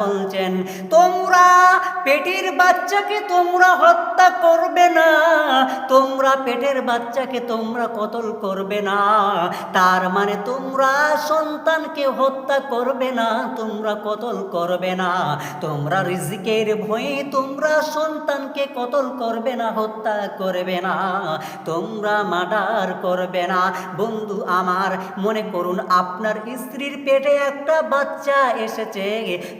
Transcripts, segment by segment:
বলছেন, তোমরা পেটের বাচ্চাকে তোমরা হত্যা করবে না, তোমরা পেটের বাচ্চাকে তোমরা কতল করবে না, তার মানে তোমরা সন্তানকে হত্যা করবে না, তোমরা কতল করবে না, তোমরা রিজিকের ভয়ে তোমরা সন্তানকে কতল করবে না, হত্যা করবে না, তোমরা মার্ডার করবে না। বন্ধু, আমার মনে করুন, আপনার স্ত্রীর পেটে একটা বাচ্চা এসেছে।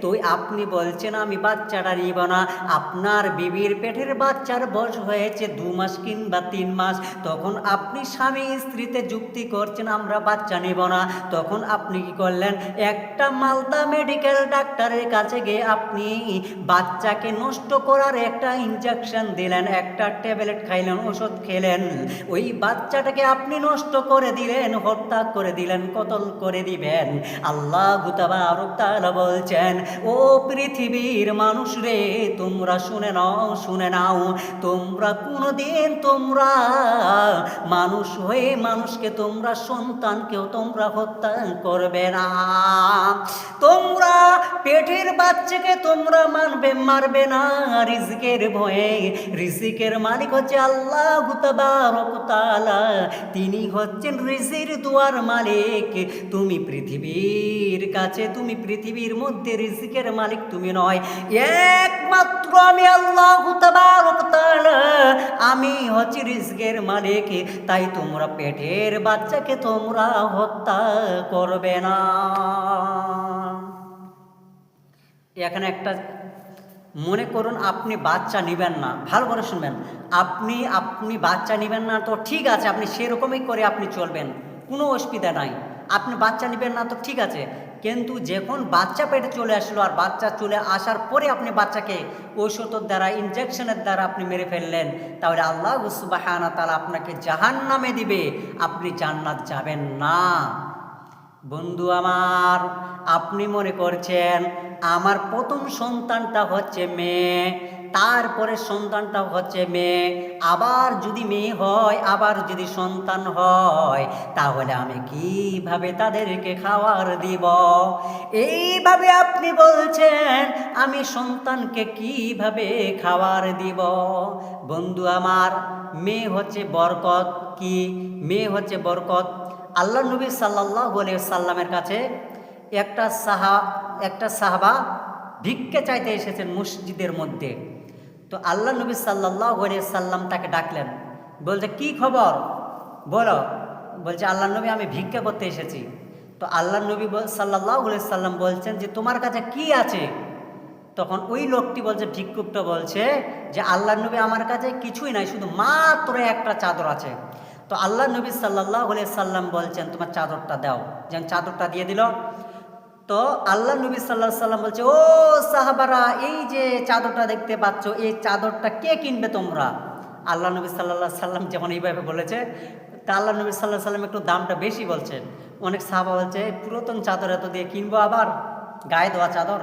তো আপনি বলছেন, আমি বাচ্চাটা নিব না। আপনার বিবির পেটের বাচ্চার বয়স হয়েছে দু মাস কিংবা তিন মাস। তখন আপনি স্বামী স্ত্রীতে যুক্তি করছেন, আমরা বাচ্চা নিব না। তখন আপনি কি করলেন? একটা মালদা মেডিকেল ডাক্তারের কাছে গিয়ে আপনি বাচ্চাকে নষ্ট করার একটা ইনজেকশন দিলেন, একটা ট্যাবলেট খাইলেন, ওষুধ খেলেন। ওই বাচ্চাটাকে আপনি নষ্ট করে দিলেন, হত্যা করে দিলেন, কতল করে দিবেন। আল্লাহ বলছেন, ও পৃথিবীর মানুষ রে, তোমরা শুনে নাও শুনে নাও। তোমরা কোনোদিন তোমরা মানুষ হয়ে মানুষকে তোমরা সন্তানকেও তোমরা হত্যা করবে না। তোমরা পেটের বাচ্চাকে তোমরা মানবে মারবে না রিজিকের ভয়ে, রিজিকের মালিক হচ্ছে আল্লাহ তাআলা। তিনি হচ্ছেন রিজির দুয়ার মালিক। তুমি পৃথিবীর কাছে, তুমি পৃথিবীর মধ্যে রিজিকের মালিক তুমি নয়। একমাত্র আমি আল্লাহ আমি হচ্ছি রিজিকের মালিক। তাই তোমরা পেটের বাচ্চাকে তোমরা হত্যা করবে না। এখানে একটা মনে করুন আপনি বাচ্চা নেবেন না। ভালো করে শুনবেন। আপনি আপনি বাচ্চা নেবেন না তো ঠিক আছে, আপনি সেরকমই করে আপনি চলবেন। কোনো অসুবিধা নাই। আপনি বাচ্চা নেবেন না তো ঠিক আছে। কিন্তু যখন বাচ্চা পেটে চলে আসলো আর বাচ্চা চলে আসার পরে আপনি বাচ্চাকে ঔষধের দ্বারা ইনজেকশনের দ্বারা আপনি মেরে ফেললেন, তাহলে আল্লাহ সুবাহানা তালা আপনাকে জাহান নামে দিবে। আপনি জান্নাত যাবেন না। বন্ধু আমার, আপনি মনে করছেন আমার প্রথম সন্তানটা হচ্ছে মেয়ে, তারপরে সন্তানটা হচ্ছে মেয়ে, আবার যদি মেয়ে হয়, আবার যদি সন্তান হয়, তাহলে আমি কীভাবে তাদেরকে খাওয়ার দিব? এইভাবে আপনি বলছেন, আমি সন্তানকে কীভাবে খাওয়ার দিব? বন্ধু আমার, মেয়ে হচ্ছে বরকত কি? মেয়ে হচ্ছে বরকত আল্লাহ নবী সাল্লাহ সাল্লামের কাছে একটা সাহা, একটা সাহাবা ভিক্ষে চাইতে এসেছেন মসজিদের মধ্যে। তো আল্লাহ নবী সাল্লাহ সাল্লাম তাকে ডাকলেন। বলছে, কি খবর? বলো। বলছে আল্লাহ নবী, আমি ভিক্ষা করতে এসেছি। তো আল্লাহ নবী সাল্লাহ সাল্লাম বলছেন যে, তোমার কাছে কি আছে? তখন ওই লোকটি বলছে, ভিক্ষুকটা বলছে যে আল্লাহ নবী আমার কাছে কিছুই নাই, শুধু মাত্র একটা চাদর আছে। তো আল্লাহ নবী সাল্লাহ সাল্লাম বলছেন, তোমার চাদরটা দাও। যেন চাদরটা দিয়ে দিল। তো আল্লাহ নবী সাল্লাহ সাল্লাম বলছে, ও সাহাবারা, এই যে চাদরটা দেখতে পাচ্ছ, এই চাদরটা কে কিনবে তোমরা? আল্লাহ নবী সাল্লাহ সাল্লাম যেমন এইভাবে বলেছে, তা আল্লাহ নবী সাল্লাহ সাল্লাম একটু দামটা বেশি বলছে। অনেক সাহাবা বলছে পুরাতন চাদর এত দিয়ে কিনবো আবার? গায়ে দেওয়া চাদর?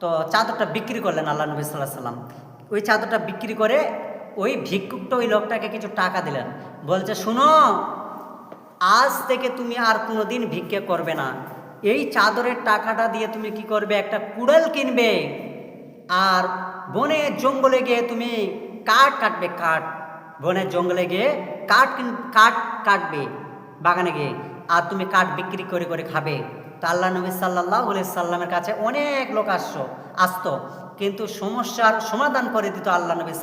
তো চাদরটা বিক্রি করলেন আল্লাহ নবী সাল্লাহ সাল্লাম। ওই চাদরটা বিক্রি করে ওই ভিক্ষুকটা ওই লোকটাকে কিছু টাকা দিলেন। বলছে, শুনো, আজ থেকে তুমি আর কোনো দিন ভিক্ষা করবে না। এই চাদরের টাকাটা দিয়ে তুমি কি করবে? একটা কুড়াল কিনবে। আর বনে জঙ্গলে গিয়ে তুমি কাঠ কাটবে, কাঠ। বনের জঙ্গলে গিয়ে কাঠ কাঠ কাটবে বাগানে গিয়ে। আর তুমি কাঠ বিক্রি করে করে খাবে। তো আল্লাহ নবী সাল্লাহ সাল্লামের কাছে অনেক লোক আসছো, আসতো। কিন্তু সমস্যার সমাধান করে দিত আল্লাহ নবী